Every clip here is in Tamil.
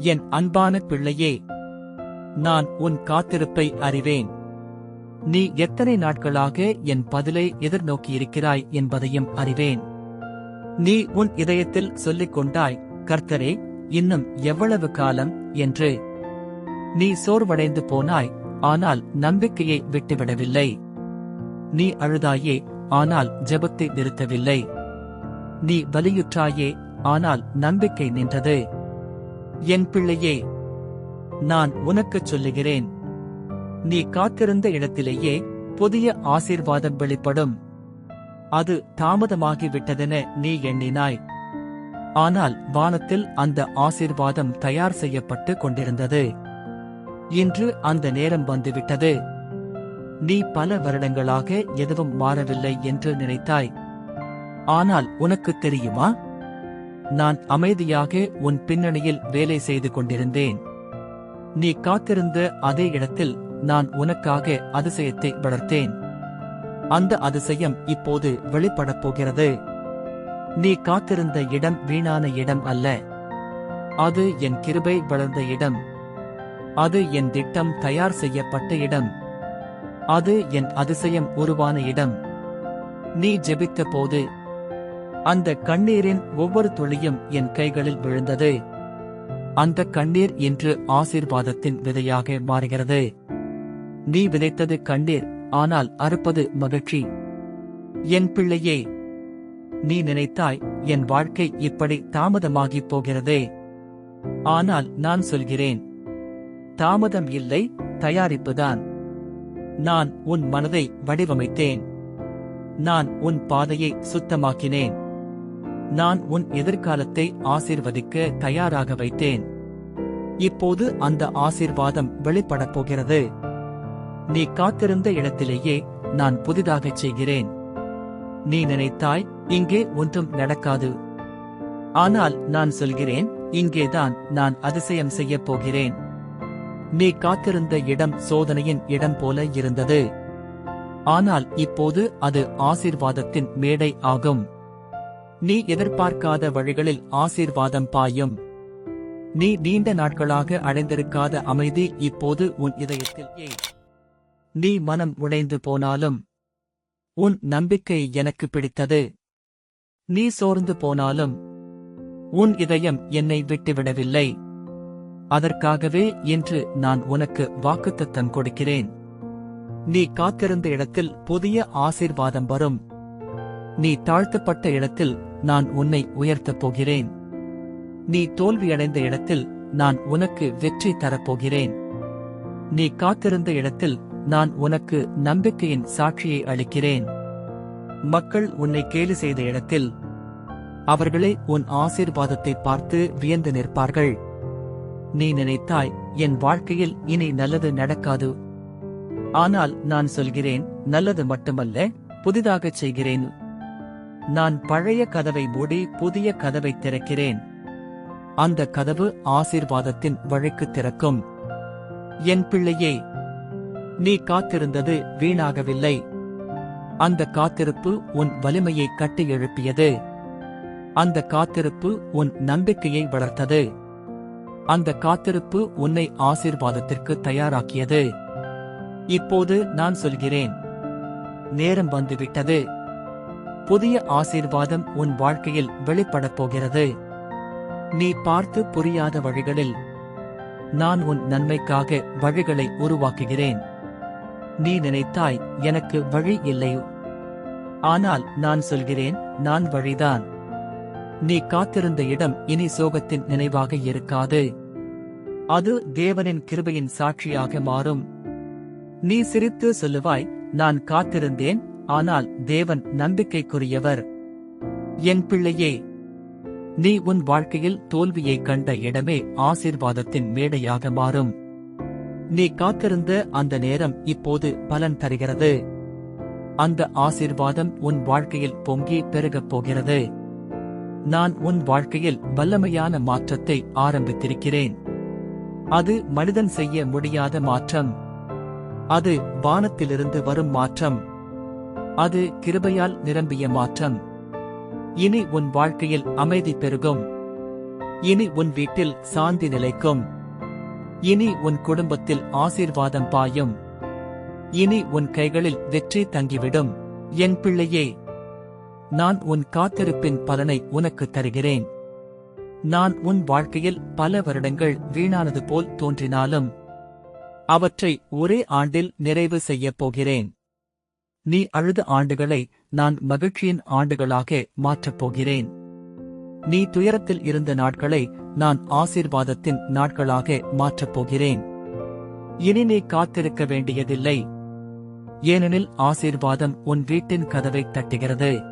என் அன்பான பிள்ளையே நான் உன் காத்திருப்பை அறிவேன். நீ எத்தனை நாட்களாக என் பதிலை எதிர்நோக்கியிருக்கிறாய் என்பதையும் அறிவேன். நீ உன் இதயத்தில் சொல்லிக் கொண்டாய் கர்த்தரே இன்னும் எவ்வளவு காலம்? என்று. நீ சோர்வடைந்து போனாய் ஆனால் நம்பிக்கையை விட்டுவிடவில்லை. நீ அழுதாயே ஆனால் ஜெபத்தை நிறுத்தவில்லை. நீ வலியுற்றாயே ஆனால் நம்பிக்கை நின்றது. என் பிள்ளையே நான் உனக்குச் சொல்லுகிறேன். நீ காத்திருந்த இடத்திலேயே புதிய ஆசீர்வாதம் வெளிப்படும். அது தாமதமாகிவிட்டதென நீ எண்ணினாய். ஆனால் வானத்தில் அந்த ஆசீர்வாதம் தயார் செய்யப்பட்டு கொண்டிருந்தது. இன்று அந்த நேரம் வந்துவிட்டது. நீ பல வருடங்களாக எதுவும் மாறவில்லை என்று நினைத்தாய். ஆனால் உனக்கு தெரியுமா? நான் அமைதியாக உன் பின்னணியில் வேலை செய்து கொண்டிருந்தேன். நீ காத்திருந்த அதே இடத்தில் நான் உனக்காக அதிசயத்தை வளர்த்தேன். அந்த அதிசயம் இப்போது வெளிப்படப் போகிறது. நீ காத்திருந்த இடம் வீணான இடம் அல்ல. அது என் கிருபை வளர்ந்த இடம். அது என் திட்டம் தயார் செய்யப்பட்ட இடம். அது என் அதிசயம் உருவான இடம். நீ ஜெபித்த போது அந்த கண்ணீரின் ஒவ்வொரு துளியும் என் கைகளில் விழுந்தது. அந்த கண்ணீர் இன்று ஆசீர்வாதத்தின் விதையாக மாறுகிறது. நீ விதைத்தது கண்ணீர் ஆனால் அறுப்பது மகிழ்ச்சி. என் பிள்ளையே நீ நினைத்தாய் என் வாழ்க்கை இப்படி தாமதமாகிப் போகிறதே. ஆனால் நான் சொல்கிறேன் தாமதம் இல்லை தயாரிப்புதான் நான் உன் மனதை வடிவமைத்தேன். நான் உன் பாதையை சுத்தமாக்கினேன். நான் உன் எதிர்காலத்தை ஆசிர்வதிக்க தயாராக வைத்தேன். இப்போது அந்த ஆசீர்வாதம் வெளிப்படப் போகிறது. நீ காத்திருந்த இடத்திலேயே நான் புதிதாகச் செய்கிறேன். நீ நினைத்தாய் இங்கே ஒன்றும் நடக்காது. ஆனால் நான் சொல்கிறேன் இங்கேதான் நான் அதிசயம் செய்யப் போகிறேன். நீ காத்திருந்த இடம் சோதனையின் இடம் போல இருந்தது. ஆனால் இப்போது அது ஆசீர்வாதத்தின் மேடை ஆகும். நீ எதிர்பார்க்காத வழிகளில் ஆசீர்வாதம் பாயும். நீ நீண்ட நாட்களாக அடைந்திருக்காத அமைதி இப்போது உன் இதயத்தில் ஏ நீ மனம் உடைந்து போனாலும் உன் நம்பிக்கை எனக்கு பிடித்தது. நீ சோர்ந்து போனாலும் உன் இதயம் என்னை விட்டுவிடவில்லை. அதற்காகவே இன்று நான் உனக்கு வாக்குத்தத்தம் கொடுக்கிறேன். நீ காத்திருந்த இடத்தில் புதிய ஆசீர்வாதம் வரும். நீ தாழ்த்தப்பட்ட இடத்தில் நான் உன்னை உயர்த்தப் போகிறேன். நீ தோல்வியடைந்த இடத்தில் நான் உனக்கு வெற்றி தரப்போகிறேன். நீ காத்திருந்த இடத்தில் நான் உனக்கு நம்பிக்கையின் சாட்சியை அளிக்கிறேன். மக்கள் உன்னை கேலி செய்த இடத்தில் அவர்களே உன் ஆசீர்வாதத்தை பார்த்து வியந்து நிற்பார்கள். நீ நினைத்தாய் என் வாழ்க்கையில் இனி நல்லது நடக்காது. ஆனால் நான் சொல்கிறேன் நல்லது மட்டுமல்ல புதிதாகச் செய்கிறேன். நான் பழைய கதவை மூடி புதிய கதவை திறக்கிறேன். அந்த கதவு ஆசீர்வாதத்தின் வழிக்கு திறக்கும். என் பிள்ளையே நீ காத்திருந்தது வீணாகவில்லை. அந்த காத்திருப்பு உன் வலிமையை கட்டி எழுப்பியது. அந்த காத்திருப்பு உன் நம்பிக்கையை வளர்த்தது. அந்த காத்திருப்பு உன்னை ஆசீர்வாதத்திற்கு தயாராக்கியது. இப்போது நான் சொல்கிறேன். நேரம் வந்துவிட்டது. புதிய ஆசீர்வாதம் உன் வாழ்க்கையில் வெளிப்படப் போகிறது. நீ பார்த்து புரியாத வழிகளில் நான் உன் நன்மைக்காக வழிகளை உருவாக்குகிறேன். நீ நினைத்தாய் எனக்கு வழி இல்லையோ ஆனால் நான் சொல்கிறேன் நான் வழிதான். நீ காத்திருந்த இடம் இனி சோகத்தின் நினைவாக இருக்காது. அது தேவனின் கிருபையின் சாட்சியாக மாறும். நீ சிரித்து சொல்லுவாய் நான் காத்திருந்தேன் ஆனால் தேவன் நம்பிக்கைக்குரியவர். என் பிள்ளையே நீ உன் வாழ்க்கையில் தோல்வியை கண்ட இடமே ஆசீர்வாதத்தின் மேடையாக மாறும். நீ காத்திருந்த அந்த நேரம் இப்போது பலன் தருகிறது. அந்த ஆசீர்வாதம் உன் வாழ்க்கையில் பொங்கி பெருகப் போகிறது. நான் உன் வாழ்க்கையில் வல்லமையான மாற்றத்தை ஆரம்பித்திருக்கிறேன். அது மனிதன் செய்ய முடியாத மாற்றம். அது வானத்திலிருந்து வரும் மாற்றம். அது கிருபையால் நிரம்பிய மாற்றம். இனி உன் வாழ்க்கையில் அமைதி பெருகும். இனி உன் வீட்டில் சாந்தி நிலைக்கும். இனி உன் குடும்பத்தில் ஆசீர்வாதம் பாயும். இனி உன் கைகளில் வெற்றி தங்கிவிடும். என் பிள்ளையே நான் உன் காத்திருப்பின் பலனை உனக்கு தருகிறேன். நான் உன் வாழ்க்கையில் பல வருடங்கள் வீணானது போல் தோன்றினாலும் அவற்றை ஒரே ஆண்டில் நிறைவு செய்யப் போகிறேன். நீ அழுத ஆண்டுகளை நான் மகிழ்ச்சியின் ஆண்டுகளாக மாற்றப் போகிறேன். நீ துயரத்தில் இருந்த நாட்களை நான் ஆசீர்வாதத்தின் நாட்களாக மாற்றப் போகிறேன். இனி நீ காத்திருக்க வேண்டியதில்லை. ஏனெனில் ஆசீர்வாதம் உன் வீட்டின் கதவை தட்டுகிறது.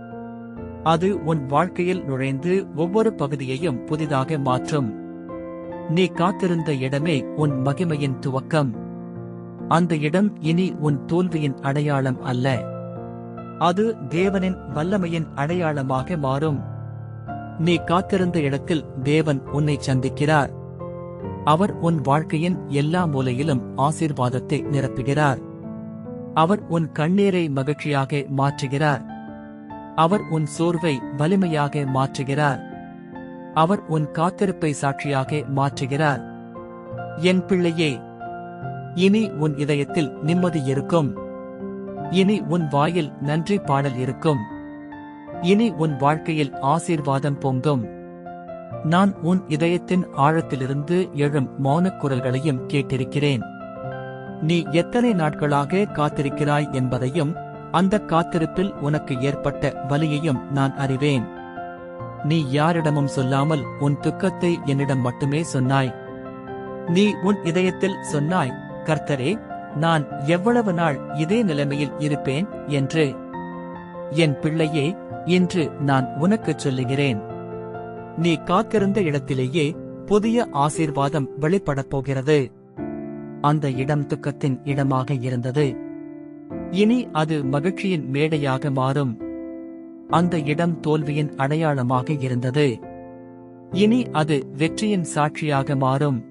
அது உன் வாழ்க்கையில் நுழைந்து ஒவ்வொரு பகுதியையும் புதிதாக மாற்றும். நீ காத்திருந்த இடமே உன் மகிமையின் துவக்கம். அந்த இடம் இனி உன் தோல்வியின் அடையாளம் அல்ல. அது தேவனின் வல்லமையின் அடையாளமாக மாறும். நீ காத்திருந்த இடத்தில் தேவன் உன்னை சந்திக்கிறார். அவர் உன் வாழ்க்கையின் எல்லா மூலையிலும் ஆசீர்வாதத்தை நிரப்புகிறார். அவர் உன் கண்ணீரை மகிழ்ச்சியாக மாற்றுகிறார். அவர் உன் சோர்வை வலிமையாக மாற்றுகிறார். அவர் உன் காத்திருப்பை சாட்சியாக மாற்றுகிறார். என் பிள்ளையே இனி உன் இதயத்தில் நிம்மதி இருக்கும். இனி உன் வாயில் நன்றி பாடல் இருக்கும். இனி உன் வாழ்க்கையில் ஆசீர்வாதம் பொங்கும். நான் உன் இதயத்தின் ஆழத்திலிருந்து எழும் மௌனக் குரல்களையும் கேட்டிருக்கிறேன். நீ எத்தனை நாட்களாக காத்திருக்கிறாய் என்பதையும் அந்த காத்திருப்பில் உனக்கு ஏற்பட்ட வலியையும் நான் அறிவேன். நீ யாரிடமும் சொல்லாமல் உன் துக்கத்தை என்னிடம் மட்டுமே சொன்னாய். நீ உன் இதயத்தில் சொன்னாய் கர்த்தரே நான் எவ்வளவு நாள் இதே நிலைமையில் இருப்பேன் என்று. என் பிள்ளையே இன்று நான் உனக்குச் சொல்லுகிறேன். நீ காத்திருந்த இடத்திலேயே புதிய ஆசீர்வாதம் வெளிப்படப் போகிறது. அந்த இடம் துக்கத்தின் இடமாக இருந்தது. இனி அது மகிழ்ச்சியின் மேடையாக மாறும். அந்த இடம் தோல்வியின் அடையாளமாக இருந்தது. இனி அது வெற்றியின் சாட்சியாக மாறும்.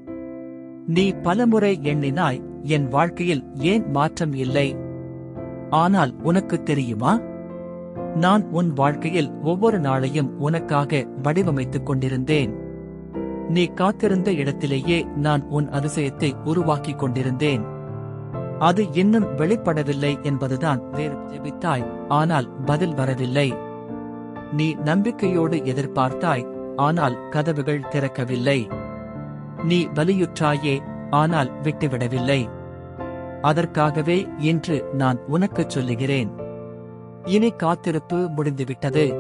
நீ பலமுறை எண்ணினாய் என் வாழ்க்கையில் ஏன் மாற்றம் இல்லை? ஆனால் உனக்கு தெரியுமா? நான் உன் வாழ்க்கையில் ஒவ்வொரு நாளையும் உனக்காக வடிவமைத்துக் கொண்டிருந்தேன். நீ காத்திருந்த இடத்திலேயே நான் உன் அதிசயத்தை உருவாக்கிக் கொண்டிருந்தேன். அது இன்னும் வெளிப்படவில்லை என்பதுதான் வேறு ஜெபித்தாய் ஆனால் பதில் வரவில்லை. நீ நம்பிக்கையோடு எதிர்பார்த்தாய் ஆனால் கதவுகள் திறக்கவில்லை. நீ வலியுற்றாயே ஆனால் விட்டுவிடவில்லை. அதற்காகவே இன்று நான் உனக்குச் சொல்லுகிறேன். இனி காத்திருப்பு முடிந்துவிட்டது.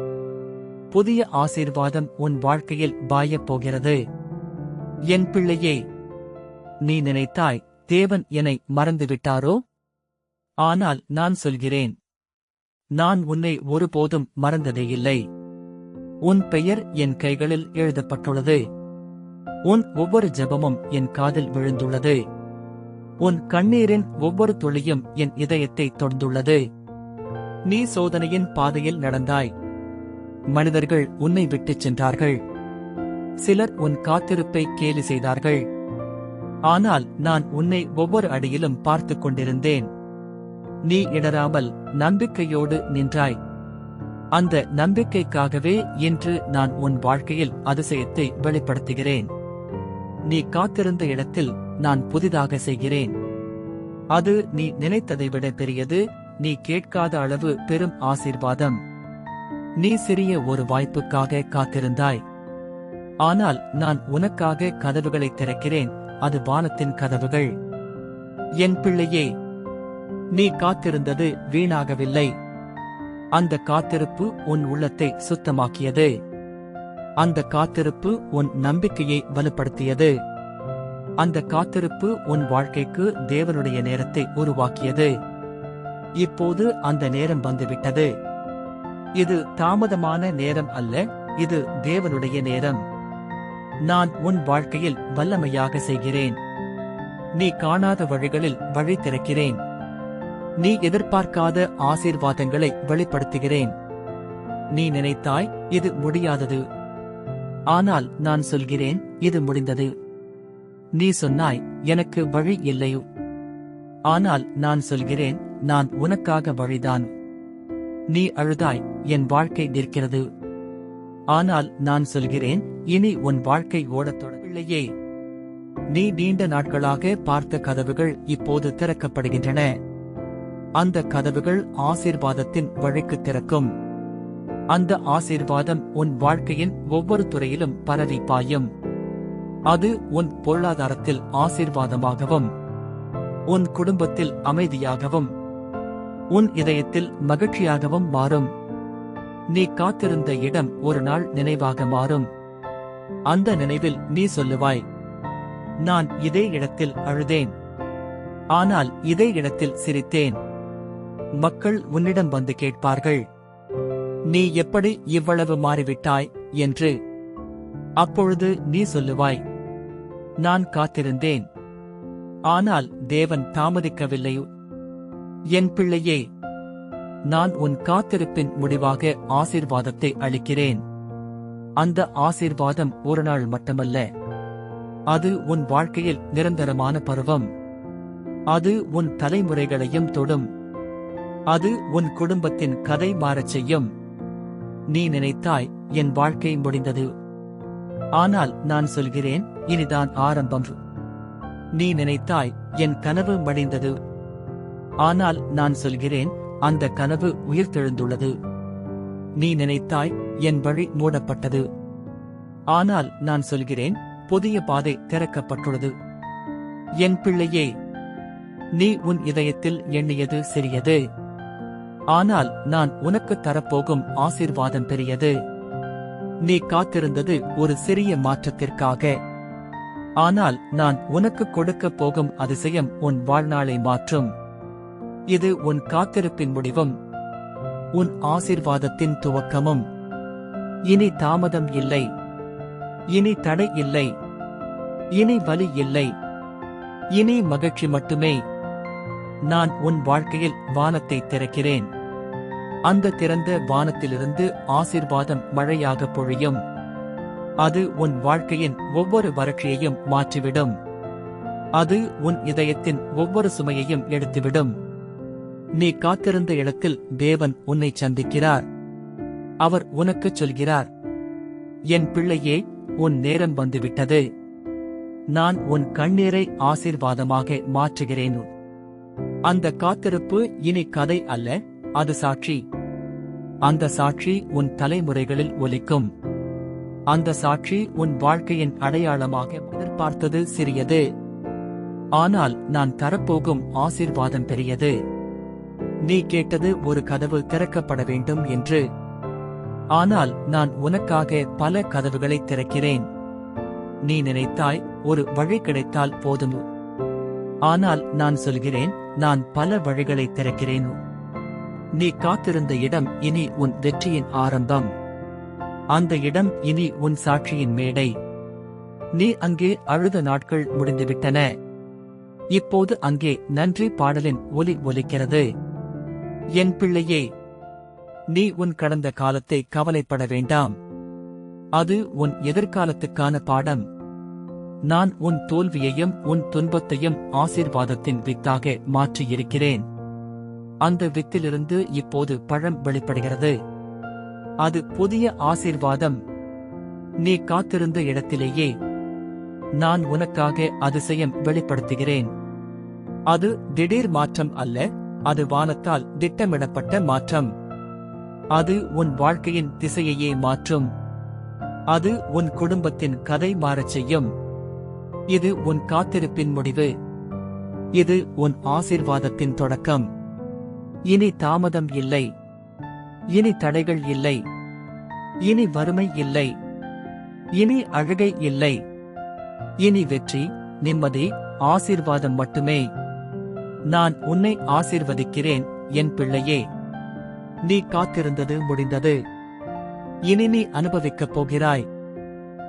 புதிய ஆசீர்வாதம் உன் வாழ்க்கையில் பாயப் போகிறது. என் பிள்ளையே நீ நினைத்தாய் தேவன் என்னை மறந்துவிட்டாரோ? ஆனால் நான் சொல்கிறேன். நான் உன்னை ஒருபோதும் மறந்ததே இல்லை. உன் பெயர் என் கைகளில் எழுதப்பட்டுள்ளது. உன் ஒவ்வொரு ஜெபமும் என் காதில் விழுந்துள்ளது. உன் கண்ணீரின் ஒவ்வொரு துளியும் என் இதயத்தை தொடர்ந்துள்ளது நீ சோதனையின் பாதையில் நடந்தாய். மனிதர்கள் உன்னை விட்டுச் சென்றார்கள். சிலர் உன் காத்திருப்பை கேலி செய்தார்கள். ஆனால் நான் உன்னை ஒவ்வொரு அடியிலும் பார்த்துக் கொண்டிருந்தேன். நீ இடராமல் நம்பிக்கையோடு நின்றாய். அந்த நம்பிக்கைக்காகவே இன்று நான் உன் வாழ்க்கையில் அதிசயத்தை வெளிப்படுத்துகிறேன். நீ காத்திருந்த இடத்தில் நான் புதிதாக செய்கிறேன். அது நீ நினைத்ததை விட பெரியது நீ கேட்காத அளவு பெரும் ஆசீர்வாதம். நீ சிறிய ஒரு வாய்ப்புக்காக காத்திருந்தாய். ஆனால் நான் உனக்காக கதவுகளை திறக்கிறேன் அது வானத்தின் கதவுகள். என் பிள்ளையே நீ காத்திருந்தது வீணாகவில்லை. அந்த காத்திருப்பு உன் உள்ளத்தை சுத்தமாக்கியது. அந்த காத்திருப்பு உன் நம்பிக்கையை வலுப்படுத்தியது. அந்த காத்திருப்பு உன் வாழ்க்கைக்கு தேவனுடைய நேரத்தை உருவாக்கியது. இப்போது அந்த நேரம் வந்துவிட்டது. இது தாமதமான நேரம் அல்ல இது தேவனுடைய நேரம். நான் உன் வாழ்க்கையில் வல்லமையாக செய்கிறேன். நீ காணாத வழிகளில் வழி திறக்கிறேன். நீ எதிர்பார்க்காத ஆசீர்வாதங்களை வெளிப்படுத்துகிறேன். நீ நினைத்தாய் இது முடியாதது ஆனால் நான் சொல்கிறேன் இது முடிந்தது. நீ சொன்னாய் எனக்கு வழி இல்லையோ? ஆனால் நான் சொல்கிறேன் நான் உனக்காக வழிதான். நீ அழுதாய் என் வாழ்க்கை நிற்கிறது. ஆனால் நான் சொல்கிறேன் இனி உன் வாழ்க்கை ஓடத் தொடங்கவில்லையே. நீ நீண்ட நாட்களாக பார்த்த கதவுகள் இப்போது திறக்கப்படுகின்றன. அந்த கதவுகள் ஆசீர்வாதத்தின் வழிக்கு திறக்கும். அந்த ஆசீர்வாதம் உன் வாழ்க்கையின் ஒவ்வொரு துறையிலும் பரவி பாயும் அது உன் பொருளாதாரத்தில் ஆசீர்வாதமாகவும் உன் குடும்பத்தில் அமைதியாகவும் உன் இதயத்தில் மகிழ்ச்சியாகவும் மாறும். நீ காத்திருந்த இடம் ஒரு நாள் நினைவாக மாறும். அந்த நினைவில் நீ சொல்லுவாய் நான் இதே இடத்தில் அழுதேன். ஆனால் இதே இடத்தில் சிரித்தேன். மக்கள் உன்னிடம் வந்து கேட்பார்கள். நீ எப்படி இவ்வளவு மாறிவிட்டாய் என்று அப்பொழுது நீ சொல்லுவாய். நான் காத்திருந்தேன். ஆனால் தேவன் தாமதிக்கவில்லை. என் பிள்ளையே நான் உன் காத்திருப்பின் முடிவாக ஆசீர்வாதத்தை அளிக்கிறேன். அந்த ஆசீர்வாதம் ஒரு நாள் மட்டுமல்ல. அது உன் வாழ்க்கையில் நிரந்தரமான பருவம். அது உன் தலைமுறைகளையும் தொடும். அது உன் குடும்பத்தின் கதை மாறச் செய்யும். நீ நினைத்தாய் என் வாழ்க்கை முடிந்தது. ஆனால் நான் சொல்கிறேன் இனிதான் ஆரம்பம். நீ நினைத்தாய் என் கனவு மடிந்தது. ஆனால் நான் சொல்கிறேன் அந்த கனவு உயிர்த்தெழுந்துள்ளது. நீ நினைத்தாய் என் வழி மூடப்பட்டது. ஆனால் நான் சொல்கிறேன் புதிய பாதை திறக்கப்பட்டுள்ளது. என் பிள்ளையே நீ உன் இதயத்தில் எண்ணியது சிறியது. ஆனால் நான் உனக்கு தரப்போகும் ஆசீர்வாதம் பெரியது. நீ காத்திருந்தது ஒரு சிறிய மாற்றத்திற்காக. ஆனால் நான் உனக்கு கொடுக்கப் போகும் அதிசயம் உன் வாழ்நாளை மாற்றும். இது உன் காத்திருப்பின் முடிவும். உன் ஆசிர்வாதத்தின் துவக்கமும். இனி தாமதம் இல்லை. இனி தடை இல்லை. இனி வலி இல்லை. இனி மகிழ்ச்சி மட்டுமே. நான் உன் வாழ்க்கையில் வானத்தை திறக்கிறேன். அந்த திறந்த வானத்திலிருந்து ஆசிர்வாதம் மழையாக பொழியும். அது உன் வாழ்க்கையின் ஒவ்வொரு வறட்சியையும் மாற்றிவிடும். அது உன் இதயத்தின் ஒவ்வொரு சுமையையும் எடுத்துவிடும். நீ காத்திருந்த இடத்தில் தேவன் உன்னை சந்திக்கிறார். அவர் உனக்குச் சொல்கிறார் என் பிள்ளையே உன் நேரம் வந்துவிட்டது. நான் உன் கண்ணீரை ஆசீர்வாதமாக மாற்றுகிறேன்? அந்த காத்திருப்பு இனி கதை அல்ல அது சாட்சி. அந்த சாட்சி உன் தலைமுறைகளில் ஒலிக்கும். அந்த சாட்சி உன் வாழ்க்கையின் அடையாளமாக எதிர்பார்த்தது சிறியது. ஆனால் நான் தரப்போகும் ஆசீர்வாதம் பெரியது. நீ கேட்டது ஒரு கதவு திறக்கப்பட வேண்டும் என்று. ஆனால் நான் உனக்காக பல கதவுகளை திறக்கிறேன். நீ நினைத்தாய் ஒரு வழி கிடைத்தால் போதும்? ஆனால் நான் சொல்கிறேன் நான் பல வழிகளை திறக்கிறேன்? நீ காத்திருந்த இடம் இனி உன் வெற்றியின் ஆரம்பம். அந்த இடம் இனி உன் சாட்சியின் மேடை. நீ அங்கே அழுத நாட்கள் முடிந்துவிட்டன. இப்போது அங்கே நன்றி பாடலின் ஒலி ஒலிக்கிறது. என் பிள்ளையே நீ உன் கடந்த காலத்தை கவலைப்பட வேண்டாம். அது உன் எதிர்காலத்துக்கான பாடம். நான் உன் தோல்வியையும் உன் துன்பத்தையும் ஆசீர்வாதத்தின் வித்தாக மாற்றியிருக்கிறேன். அந்த வித்திலிருந்து இப்போது பழம் வெளிப்படுகிறது. அது புதிய ஆசீர்வாதம். நீ காத்திருந்த இடத்திலேயே நான் உனக்காக அதிசயம் வெளிப்படுத்துகிறேன். அது திடீர் மாற்றம் அல்ல அது வானத்தால் திட்டமிடப்பட்ட மாற்றம். அது உன் வாழ்க்கையின் திசையையே மாற்றும். அது உன் குடும்பத்தின் கதை மாறச் செய்யும். இது உன் காத்திருப்பின் முடிவு. இது உன் ஆசீர்வாதத்தின் தொடக்கம். இனி தாமதம் இல்லை. இனி தடைகள் இல்லை. இனி வறுமை இல்லை. இனி அழுகை இல்லை. இனி வெற்றி நிம்மதி ஆசீர்வாதம் மட்டுமே. நான் உன்னை ஆசீர்வதிக்கிறேன் என் பிள்ளையே. நீ காத்திருந்தது முடிந்தது. இனி நீ அனுபவிக்கப் போகிறாய்.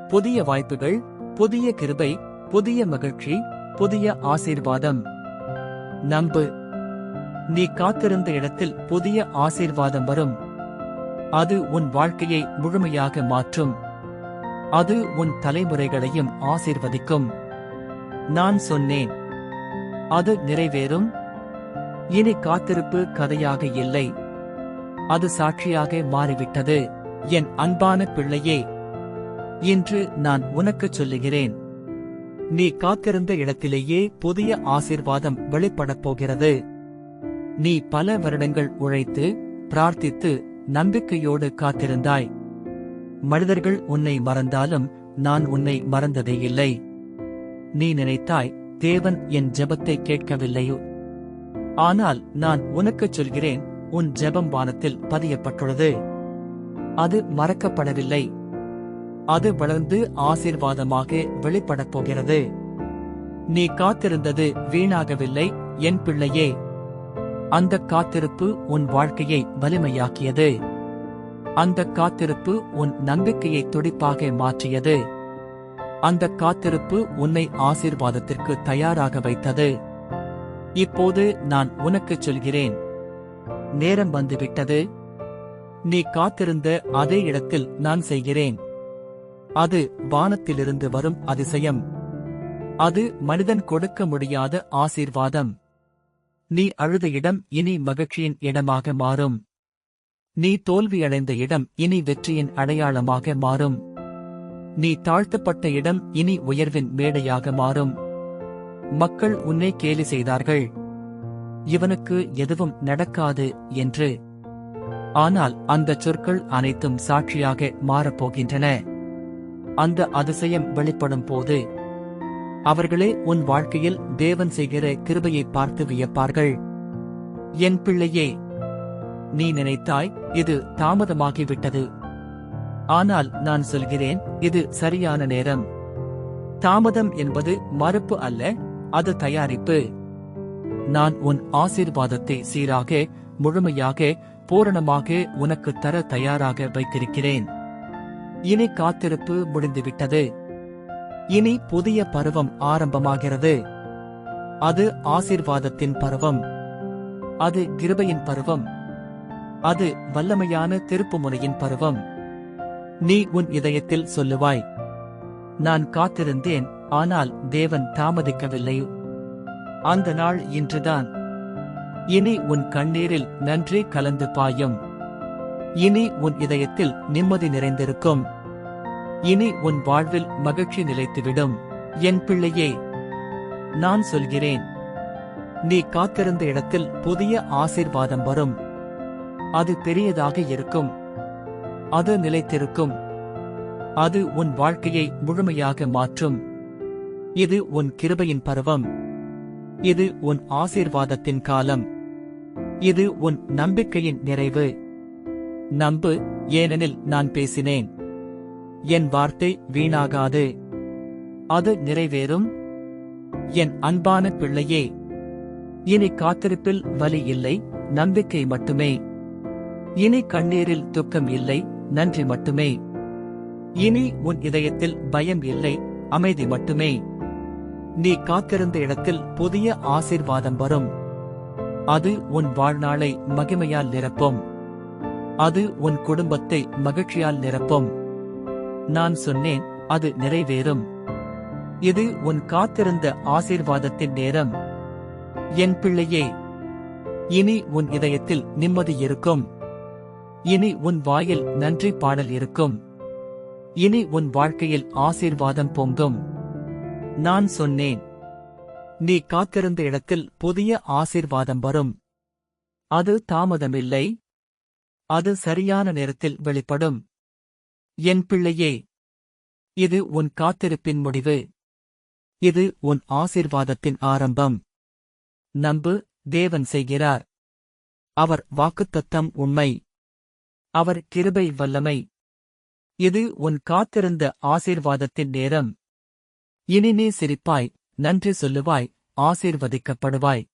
புதிய வாய்ப்புகள் புதிய கிருபை புதிய மகிழ்ச்சி புதிய ஆசீர்வாதம். நம்பு நீ காத்திருந்த இடத்தில் புதிய ஆசீர்வாதம் வரும். அது உன் வாழ்க்கையை முழுமையாக மாற்றும். அது உன் தலைமுறைகளையும் ஆசீர்வதிக்கும். நான் சொன்னேன். அது நிறைவேறும். இனி காத்திருப்பு கதையாக இல்லை. அது சாட்சியாக மாறிவிட்டது. என் அன்பான பிள்ளையே இன்று நான் உனக்குச் சொல்லுகிறேன். நீ காத்திருந்த இடத்திலேயே புதிய ஆசீர்வாதம் வெளிப்படப் போகிறது. நீ பல வருடங்கள் உழைத்து பிரார்த்தித்து நம்பிக்கையோடு காத்திருந்தாய். மனிதர்கள் உன்னை மறந்தாலும் நான் உன்னை மறந்ததே இல்லை. நீ நினைத்தாய் தேவன் என் ஜெபத்தை கேட்கவில்லையோ? ஆனால் நான் உனக்குச் சொல்கிறேன் உன் ஜெபம் வானத்தில் பதியப்பட்டுள்ளது. அது மறக்கப்படவில்லை. அது வளர்ந்து ஆசீர்வாதமாக வெளிப்படப் போகிறது. நீ காத்திருந்தது வீணாகவில்லை என் பிள்ளையே. அந்த காத்திருப்பு உன் வாழ்க்கையை வலிமையாக்கியது. அந்த காத்திருப்பு உன் நம்பிக்கையை துடிப்பாக மாற்றியது. அந்த காத்திருப்பு உன்னை ஆசீர்வாதத்திற்கு தயாராக வைத்தது. இப்போது நான் உனக்குச் சொல்கிறேன். நேரம் வந்துவிட்டது. நீ காத்திருந்த அதே இடத்தில் நான் செய்கிறேன். அது வானத்திலிருந்து வரும் அதிசயம். அது மனிதன் கொடுக்க முடியாத ஆசீர்வாதம். நீ அழுத இடம் இனி மகிழ்ச்சியின் இடமாக மாறும். நீ தோல்வியடைந்த இடம் இனி வெற்றியின் அடையாளமாக மாறும். நீ தாழ்த்தப்பட்ட இடம் இனி உயர்வின் மேடையாக மாறும். மக்கள் உன்னை கேலி செய்தார்கள். இவனுக்கு எதுவும் நடக்காது என்று. ஆனால் அந்த சொற்கள் அனைத்தும் சாட்சியாக மாறப்போகின்றன அந்த அதிசயம் வெளிப்படும் போது அவர்களே உன் வாழ்க்கையில் தேவன் செய்கிற கிருபையை பார்த்து வியப்பார்கள். என் பிள்ளையே நீ நினைத்தாய் இது தாமதமாகிவிட்டது. ஆனால் நான் சொல்கிறேன் இது சரியான நேரம். தாமதம் என்பது மறுப்பு அல்ல அது தயாரிப்பு. நான் உன் ஆசீர்வாதத்தை சீராக முழுமையாக பூரணமாக உனக்கு தர தயாராக வைத்திருக்கிறேன். இனி காத்திருப்பு முடிந்துவிட்டது. இனி புதிய பருவம் ஆரம்பமாகிறது. அது ஆசீர்வாதத்தின் பருவம். அது கிருபையின் பருவம். அது வல்லமையான திருப்புமுனையின் பருவம். நீ உன் இதயத்தில் சொல்லுவாய் நான் காத்திருந்தேன் ஆனால் தேவன் தாமதிக்கவில்லை. அந்த நாள் இன்றுதான். இனி உன் கண்ணீரில் நன்றி கலந்து பாயும். இனி உன் இதயத்தில் நிம்மதி நிறைந்திருக்கும். இனி உன் வாழ்வில் மகிழ்ச்சி நிலைத்துவிடும். என் பிள்ளையே நான் சொல்கிறேன். நீ காத்திருந்த இடத்தில் புதிய ஆசீர்வாதம் வரும். அது பெரியதாக இருக்கும். அது நிலைத்திருக்கும். அது உன் வாழ்க்கையை முழுமையாக மாற்றும். இது உன் கிருபையின் பருவம். இது உன் ஆசீர்வாதத்தின் காலம். இது உன் நம்பிக்கையின் நிறைவு. நம்பு ஏனெனில் நான் பேசினேன். என் வார்த்தை வீணாகாது. அது நிறைவேறும். என் அன்பான பிள்ளையே இனி காத்திருப்பில் வலி இல்லை நம்பிக்கை மட்டுமே. இனி கண்ணீரில் துக்கம் இல்லை நன்றி மட்டுமே. இனி உன் இதயத்தில் பயம் இல்லை அமைதி மட்டுமே. நீ காத்திருந்த இடத்தில் புதிய ஆசீர்வாதம் வரும். அது உன் வாழ்நாளை மகிமையால் நிரப்பும். அது உன் குடும்பத்தை மகிழ்ச்சியால் நிரப்பும். நான் சொன்னேன் அது நிறைவேறும். இது உன் காத்திருந்த ஆசீர்வாதத்தின் நேரம். என் பிள்ளையே இனி உன் இதயத்தில் நிம்மதி இருக்கும். இனி உன் வாயில் நன்றி பாடல் இருக்கும். இனி உன் வாழ்க்கையில் ஆசீர்வாதம் பொங்கும். நான் சொன்னேன் நீ காத்திருந்த இடத்தில் புதிய ஆசீர்வாதம் வரும். அது தாமதமில்லை. அது சரியான நேரத்தில் வெளிப்படும். என் பிள்ளையே இது உன் காத்திருப்பின் முடிவு. இது உன் ஆசிர்வாதத்தின் ஆரம்பம். நம்பு தேவன் செய்கிறார். அவர் வாக்குத்தத்தம் உண்மை. அவர் கிருபை வல்லமை. இது உன் காத்திருந்த ஆசீர்வாதத்தின் நேரம். இனி நீ சிரிப்பாய் நன்றி சொல்லுவாய் ஆசீர்வதிக்கப்படுவாய்.